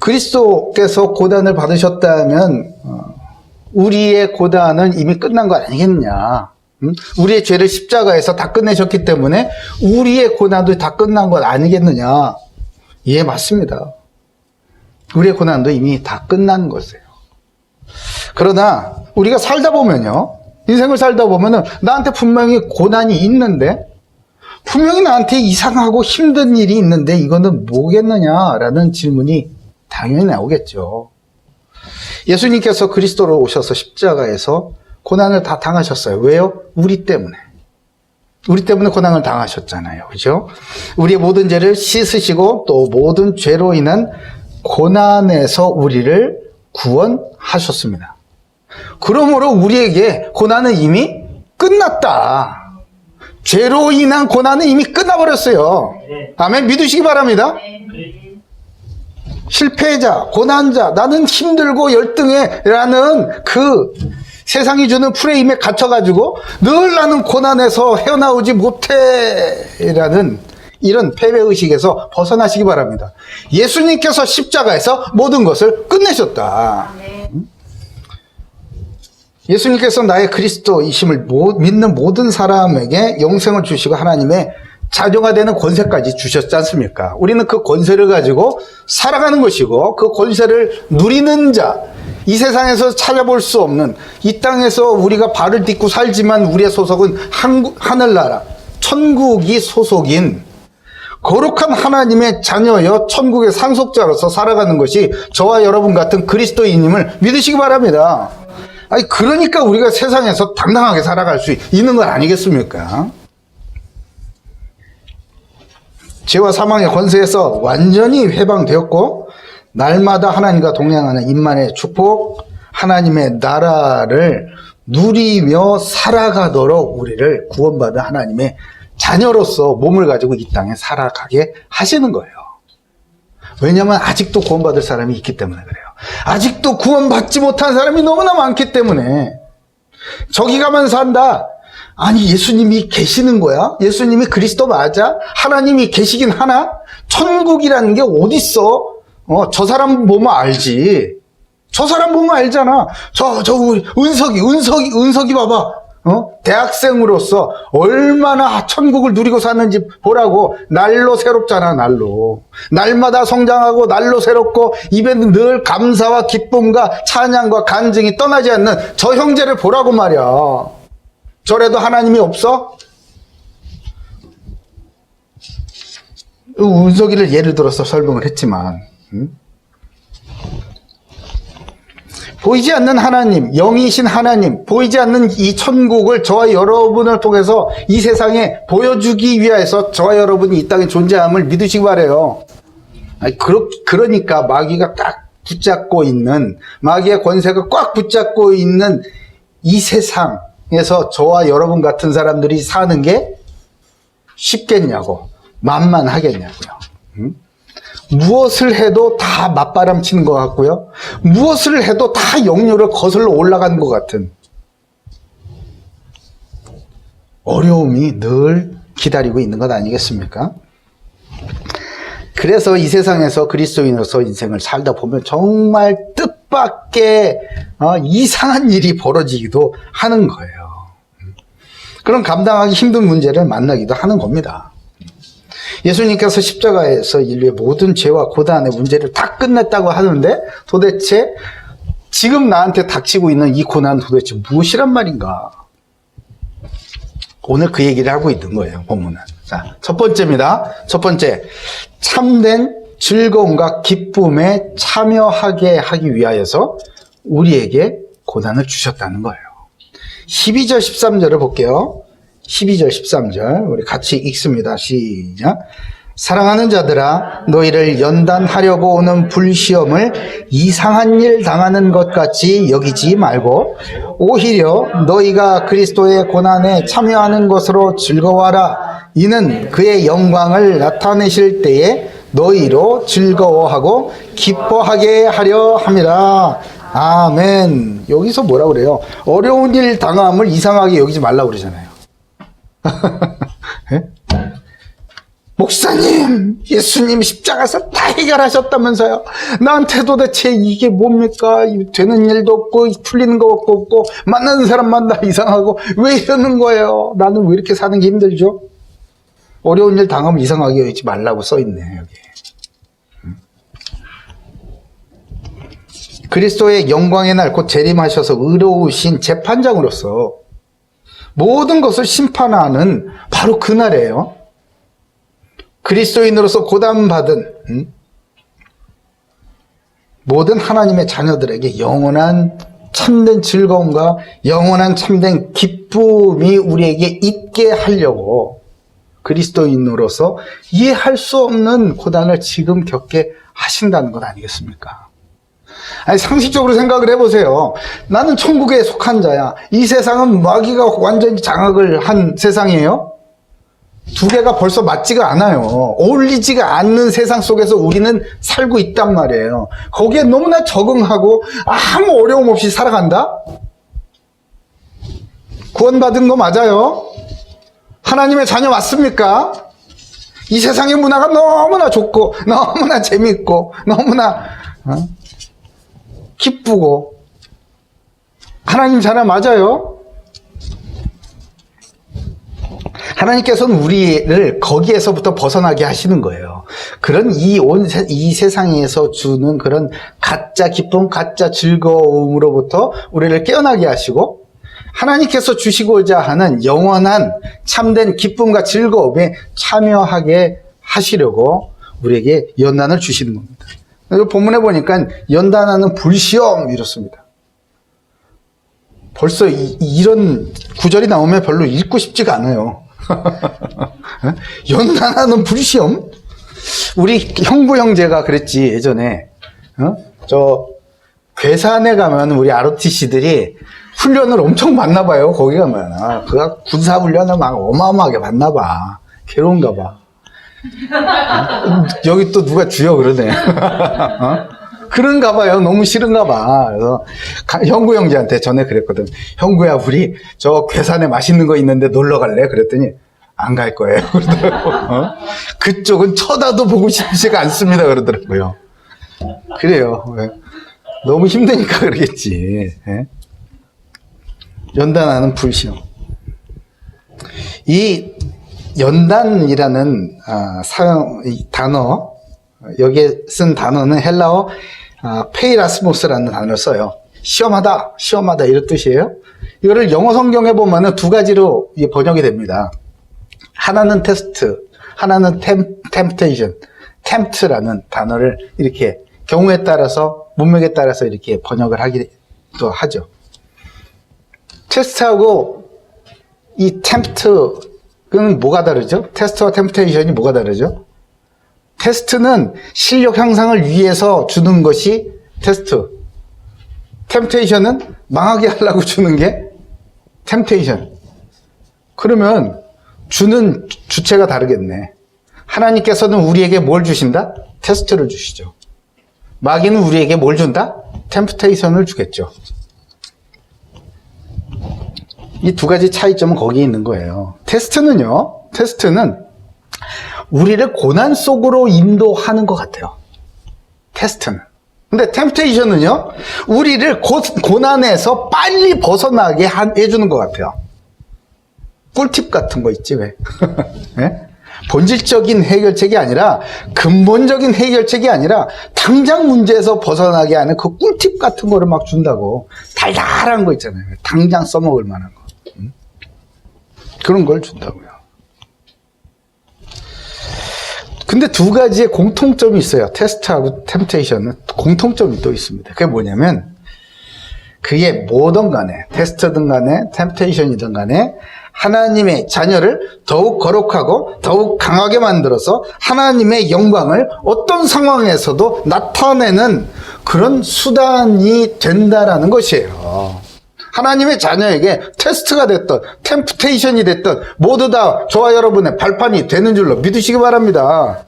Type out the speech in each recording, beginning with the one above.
그리스도께서 고단을 받으셨다면 어, 우리의 고단은 이미 끝난 거 아니겠냐? 음? 우리의 죄를 십자가에서 다 끝내셨기 때문에 우리의 고난도 다 끝난 것 아니겠느냐? 예, 맞습니다. 우리의 고난도 이미 다 끝난 것이에요. 그러나 우리가 살다 보면요. 인생을 살다 보면은 나한테 분명히 고난이 있는데 분명히 나한테 이상하고 힘든 일이 있는데 이거는 뭐겠느냐라는 질문이 당연히 나오겠죠. 예수님께서 그리스도로 오셔서 십자가에서 고난을 다 당하셨어요. 왜요? 우리 때문에. 우리 때문에 고난을 당하셨잖아요. 그죠? 우리의 모든 죄를 씻으시고 또 모든 죄로 인한 고난에서 우리를 구원하셨습니다. 그러므로 우리에게 고난은 이미 끝났다. 죄로 인한 고난은 이미 끝나버렸어요. 아멘. 믿으시기 바랍니다. 실패자, 고난자, 나는 힘들고 열등해 라는 그 세상이 주는 프레임에 갇혀가지고 늘 나는 고난에서 헤어나오지 못해 라는 이런 패배의식에서 벗어나시기 바랍니다. 예수님께서 십자가에서 모든 것을 끝내셨다. 예수님께서 나의 그리스도이심을 모- 믿는 모든 사람에게 영생을 주시고 하나님의 자녀가 되는 권세까지 주셨지 않습니까? 우리는 그 권세를 가지고 살아가는 것이고 그 권세를 누리는 자, 이 세상에서 찾아볼 수 없는 이 땅에서 우리가 발을 딛고 살지만 우리의 소속은 한국, 하늘나라, 천국이 소속인 거룩한 하나님의 자녀여 천국의 상속자로서 살아가는 것이 저와 여러분 같은 그리스도인임을 믿으시기 바랍니다. 아니 그러니까 우리가 세상에서 당당하게 살아갈 수 있는 건 아니겠습니까? 죄와 사망의 권세에서 완전히 해방되었고 날마다 하나님과 동행하는 임만의 축복, 하나님의 나라를 누리며 살아가도록 우리를 구원받은 하나님의 자녀로서 몸을 가지고 이 땅에 살아가게 하시는 거예요. 왜냐하면 아직도 구원받을 사람이 있기 때문에 그래요. 아직도 구원받지 못한 사람이 너무나 많기 때문에 저기 가면 산다. 아니 예수님이 계시는 거야? 예수님이 그리스도 맞아? 하나님이 계시긴 하나? 천국이라는 게 어딨어? 어, 저 사람 보면 알지. 저 사람 보면 알잖아. 저, 저, 우리, 은석이, 은석이, 은석이 봐봐. 어? 대학생으로서 얼마나 천국을 누리고 사는지 보라고. 날로 새롭잖아, 날로. 날마다 성장하고, 날로 새롭고, 입에는 늘 감사와 기쁨과 찬양과 간증이 떠나지 않는 저 형제를 보라고 말이야. 저래도 하나님이 없어? 운석이를 예를 들어서 설명을 했지만, 음? 보이지 않는 하나님, 영이신 하나님, 보이지 않는 이 천국을 저와 여러분을 통해서 이 세상에 보여주기 위해서 저와 여러분이 이 땅에 존재함을 믿으시기 바래요. 그러, 그러니까 마귀가 딱 붙잡고 있는, 마귀의 권세가 꽉 붙잡고 있는 이 세상 에서 저와 여러분 같은 사람들이 사는 게 쉽겠냐고, 만만하겠냐고요. 음? 무엇을 해도 다 맞바람 치는 것 같고요. 무엇을 해도 다 역류를 거슬러 올라가는 것 같은 어려움이 늘 기다리고 있는 것 아니겠습니까? 그래서 이 세상에서 그리스도인으로서 인생을 살다 보면 정말 뜻밖의 어, 이상한 일이 벌어지기도 하는 거예요. 그런 감당하기 힘든 문제를 만나기도 하는 겁니다. 예수님께서 십자가에서 인류의 모든 죄와 고단의 문제를 다 끝냈다고 하는데 도대체 지금 나한테 닥치고 있는 이 고난은 도대체 무엇이란 말인가? 오늘 그 얘기를 하고 있는 거예요, 본문은. 자, 첫 번째입니다. 첫 번째. 참된 즐거움과 기쁨에 참여하게 하기 위하여서 우리에게 고난을 주셨다는 거예요. 12절, 13절을 볼게요. 12절, 13절. 우리 같이 읽습니다. 시작. 사랑하는 자들아, 너희를 연단하려고 오는 불시험을 이상한 일 당하는 것 같이 여기지 말고, 오히려 너희가 그리스도의 고난에 참여하는 것으로 즐거워하라. 이는 그의 영광을 나타내실 때에 너희로 즐거워하고 기뻐하게 하려 함이라. 아멘. 여기서 뭐라 그래요? 어려운 일 당함을 이상하게 여기지 말라 그러잖아요. 예? 목사님, 예수님 십자가에서 다 해결하셨다면서요. 나한테 도대체 이게 뭡니까? 이 되는 일도 없고, 풀리는 거 없고, 없고, 만나는 사람만 다 이상하고, 왜 이러는 거예요? 나는 왜 이렇게 사는 게 힘들죠? 어려운 일 당하면 이상하게 여기지 말라고 써있네, 여기. 그리스도의 영광의 날 곧 재림하셔서 의로우신 재판장으로서 모든 것을 심판하는 바로 그 날이에요. 그리스도인으로서 고단받은 음? 모든 하나님의 자녀들에게 영원한 참된 즐거움과 영원한 참된 기쁨이 우리에게 있게 하려고 그리스도인으로서 이해할 수 없는 고단을 지금 겪게 하신다는 것 아니겠습니까? 아니, 상식적으로 생각을 해보세요. 나는 천국에 속한 자야. 이 세상은 마귀가 완전히 장악을 한 세상이에요. 두 개가 벌써 맞지가 않아요. 어울리지가 않는 세상 속에서 우리는 살고 있단 말이에요. 거기에 너무나 적응하고 아무 어려움 없이 살아간다? 구원받은 거 맞아요? 하나님의 자녀 맞습니까? 이 세상의 문화가 너무나 좋고, 너무나 재밌고, 너무나, 어? 기쁘고, 하나님 자녀 맞아요? 하나님께서는 우리를 거기에서부터 벗어나게 하시는 거예요. 그런 이 온, 이 세상에서 주는 그런 가짜 기쁨, 가짜 즐거움으로부터 우리를 깨어나게 하시고, 하나님께서 주시고자 하는 영원한 참된 기쁨과 즐거움에 참여하게 하시려고 우리에게 연단을 주시는 겁니다. 본문에 보니까 연단하는 불시험 이렇습니다. 벌써 이, 런 구절이 나오면 별로 읽고 싶지가 않아요. 연단하는 불시험? 우리 형부 형제가 그랬지 예전에 어? 저 괴산에 가면 우리 ROTC들이 훈련을 엄청 받나 봐요 거기 가면 아, 그가 군사 훈련을 막 어마어마하게 받나 봐 괴로운가 봐 어? 여기 또 누가 주여 그러네 어? 그런가 봐요. 너무 싫은가 봐. 그래서 가- 형구 형제한테 전에 그랬거든. 형구야, 우리 저 괴산에 맛있는 거 있는데 놀러 갈래? 그랬더니 안 갈 거예요. 그러더라고. 어? 그쪽은 쳐다도 보고 싶지가 않습니다. 그러더라고요. 그래요. 예. 너무 힘드니까 그러겠지. 예? 연단하는 불시험. 이 연단이라는 아, 사용 이 단어 여기에 쓴 단어는 헬라어 아, 페이라스모스라는 단어를 써요. 시험하다, 시험하다 이런 뜻이에요. 이거를 영어 성경에 보면은 두 가지로 번역이 됩니다. 하나는 테스트, 하나는 템, 템테이션, 템트라는 단어를 이렇게 경우에 따라서 문맥에 따라서 이렇게 번역을 하기도 하죠. 테스트하고 이 템트는 뭐가 다르죠? 테스트와 템테이션이 뭐가 다르죠? 테스트는 실력 향상을 위해서 주는 것이 테스트. 템테이션은 망하게 하려고 주는 게 템테이션. 그러면 주는 주체가 다르겠네. 하나님께서는 우리에게 뭘 주신다? 테스트를 주시죠. 마귀는 우리에게 뭘 준다? 템프테이션을 주겠죠. 이 두 가지 차이점은 거기에 있는 거예요. 테스트는요, 테스트는 우리를 고난 속으로 인도하는 것 같아요. 테스트는. 근데 템테이션은요, 우리를 고, 고난에서 빨리 벗어나게 한- 해주는 것 같아요. 꿀팁 같은 거 있지, 왜? 예? 본질적인 해결책이 아니라, 근본적인 해결책이 아니라, 당장 문제에서 벗어나게 하는 그 꿀팁 같은 거를 막 준다고. 달달한 거 있잖아요. 당장 써먹을 만한 거. 음? 그런 걸 준다고요. 근데 두 가지의 공통점이 있어요. 테스트하고 템테이션은 공통점이 또 있습니다. 그게 뭐냐면 그게 뭐든 간에 테스트든 간에 템테이션이든 간에 하나님의 자녀를 더욱 거룩하고 더욱 강하게 만들어서 하나님의 영광을 어떤 상황에서도 나타내는 그런 수단이 된다라는 것이에요. 하나님의 자녀에게 테스트가 됐던 템프테이션이 됐던 모두 다 저와 여러분의 발판이 되는 줄로 믿으시기 바랍니다.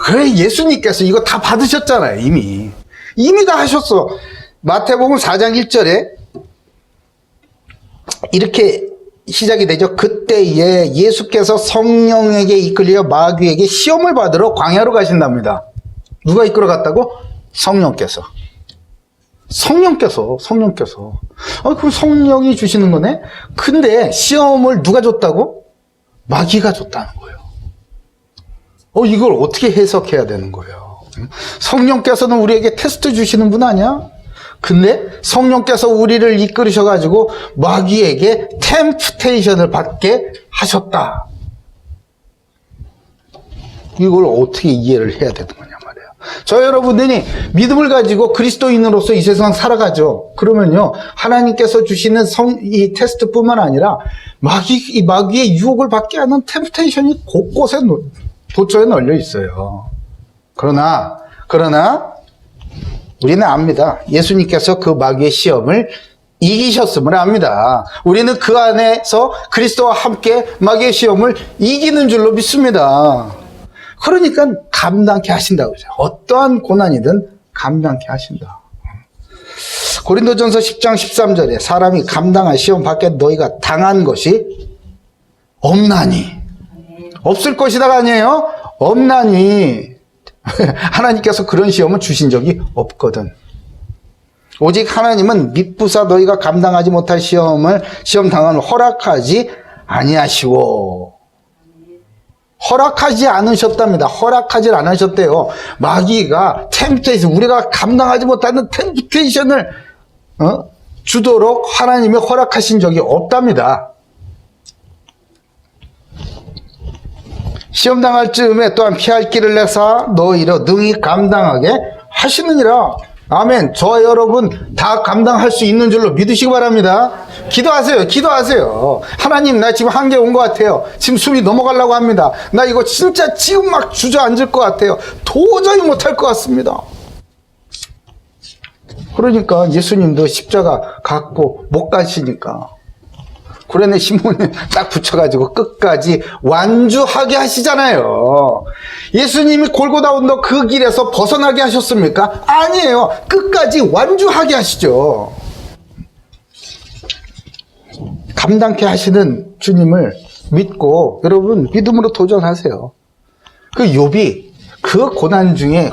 그래 예수님께서 이거 다 받으셨잖아요 이미 이미 다 하셨어 마태복음 4장 1절에 이렇게 시작이 되죠. 그때에 예수께서 성령에게 이끌려 마귀에게 시험을 받으러 광야로 가신답니다. 누가 이끌어 갔다고? 성령께서. 성령께서, 성령께서. 아, 그럼 성령이 주시는 거네? 근데 시험을 누가 줬다고? 마귀가 줬다는 거예요. 어, 이걸 어떻게 해석해야 되는 거예요? 성령께서는 우리에게 테스트 주시는 분 아니야? 근데 성령께서 우리를 이끌으셔가지고 마귀에게 템프테이션을 받게 하셨다. 이걸 어떻게 이해를 해야 되는 말이에요. 저 여러분들이 믿음을 가지고 그리스도인으로서 이 세상 살아가죠. 그러면요, 하나님께서 주시는 성, 이 테스트뿐만 아니라 마귀, 이 마귀의 유혹을 받게 하는 템프테이션이 곳곳에 노- 도처에 널려 있어요. 그러나, 그러나, 우리는 압니다. 예수님께서 그 마귀의 시험을 이기셨음을 압니다. 우리는 그 안에서 그리스도와 함께 마귀의 시험을 이기는 줄로 믿습니다. 그러니까 감당케 하신다고 그러죠. 어떠한 고난이든 감당케 하신다. 고린도전서 10장 13절에 사람이 감당할 시험 밖에 너희가 당한 것이 없나니 없을 것이다가 아니에요. 없나니 하나님께서 그런 시험을 주신 적이 없거든. 오직 하나님은 mit부사 너희가 감당하지 못할 시험을 시험 당함을 허락하지 아니하시고 허락하지 않으셨답니다. 허락하지 않으셨대요. 마귀가 템테이션 우리가 감당하지 못하는 템테이션을 어? 주도록 하나님이 허락하신 적이 없답니다. 시험 당할 즈음에 또한 피할 길을 내사 너희로 능히 감당하게 하시느니라. 아멘. 저 여러분 다 감당할 수 있는 줄로 믿으시기 바랍니다. 기도하세요. 기도하세요. 하나님 나 지금 한계 온 것 같아요. 지금 숨이 넘어가려고 합니다. 나 이거 진짜 지금 막 주저앉을 것 같아요. 도저히 못할 것 같습니다. 그러니까 예수님도 십자가 갖고 못 가시니까 구레네 신문에 딱 붙여가지고 끝까지 완주하게 하시잖아요. 예수님이 골고다 온도 그 길에서 벗어나게 하셨습니까? 아니에요. 끝까지 완주하게 하시죠. 감당케 하시는 주님을 믿고 여러분 믿음으로 도전하세요. 그 욥이 그 고난 중에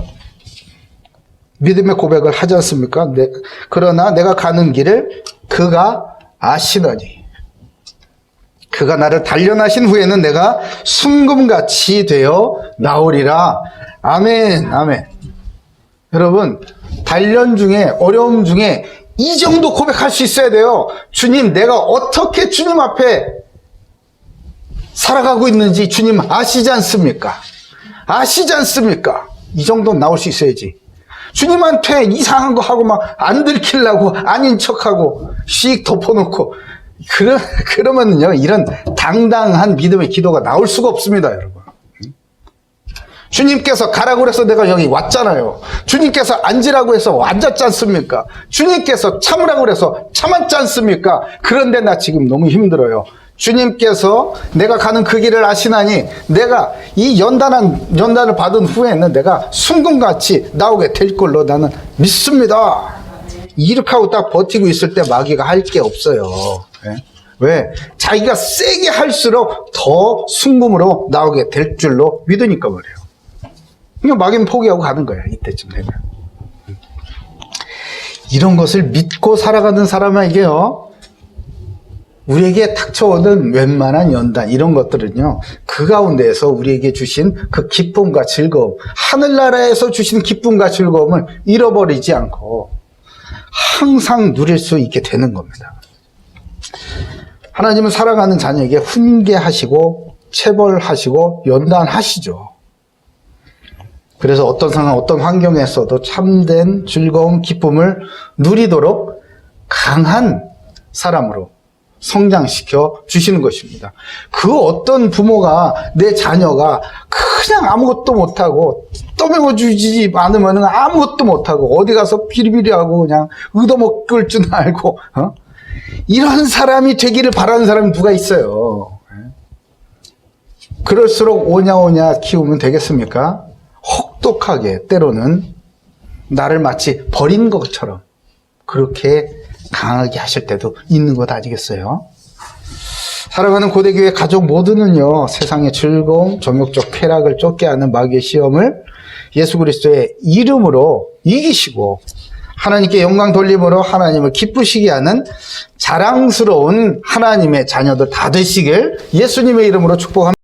믿음의 고백을 하지 않습니까? 내- 그러나 내가 가는 길을 그가 아시더니 그가 나를 단련하신 후에는 내가 순금같이 되어 나오리라. 아멘, 아멘. 여러분, 단련 중에, 어려움 중에 이 정도 고백할 수 있어야 돼요. 주님, 내가 어떻게 주님 앞에 살아가고 있는지 주님 아시지 않습니까? 아시지 않습니까? 이 정도 나올 수 있어야지. 주님한테 이상한 거 하고 막 안 들키려고 아닌 척하고 씩 덮어놓고 그러, 그러면요 이런 당당한 믿음의 기도가 나올 수가 없습니다 여러분. 주님께서 가라고 그래서 내가 여기 왔잖아요. 주님께서 앉으라고 해서 앉았지 않습니까? 주님께서 참으라고 그래서 참았지 않습니까? 그런데 나 지금 너무 힘들어요. 주님께서 내가 가는 그 길을 아시나니 내가 이 연단한 연단을 받은 후에는 내가 순금같이 나오게 될 걸로 나는 믿습니다. 이렇게 하고 딱 버티고 있을 때 마귀가 할 게 없어요. 예? 왜? 자기가 세게 할수록 더 순금으로 나오게 될 줄로 믿으니까 그래요. 그냥 마귀는 포기하고 가는 거야. 이때쯤 되면. 이런 것을 믿고 살아가는 사람에게요. 우리에게 닥쳐오는 웬만한 연단 이런 것들은요 그 가운데에서 우리에게 주신 그 기쁨과 즐거움 하늘나라에서 주신 기쁨과 즐거움을 잃어버리지 않고 항상 누릴 수 있게 되는 겁니다. 하나님은 사랑하는 자녀에게 훈계하시고 체벌하시고 연단하시죠. 그래서 어떤 상황, 어떤 환경에서도 참된 즐거움, 기쁨을 누리도록 강한 사람으로 성장시켜 주시는 것입니다. 그 어떤 부모가 내 자녀가 그냥 아무것도 못하고 떠먹어주지 않으면 아무것도 못하고 어디 가서 비리비리하고 그냥 얻어먹을 줄 알고 어? 이런 사람이 되기를 바라는 사람이 누가 있어요. 그럴수록 오냐오냐 키우면 되겠습니까? 혹독하게 때로는 나를 마치 버린 것처럼 그렇게 강하게 하실 때도 있는 것 아니겠어요? 사랑하는 고대교회 가족 모두는요, 세상의 즐거움, 정욕적 쾌락을 쫓게 하는 마귀의 시험을 예수 그리스도의 이름으로 이기시고, 하나님께 영광 돌림으로 하나님을 기쁘시게 하는 자랑스러운 하나님의 자녀들 다 되시길 예수님의 이름으로 축복합니다.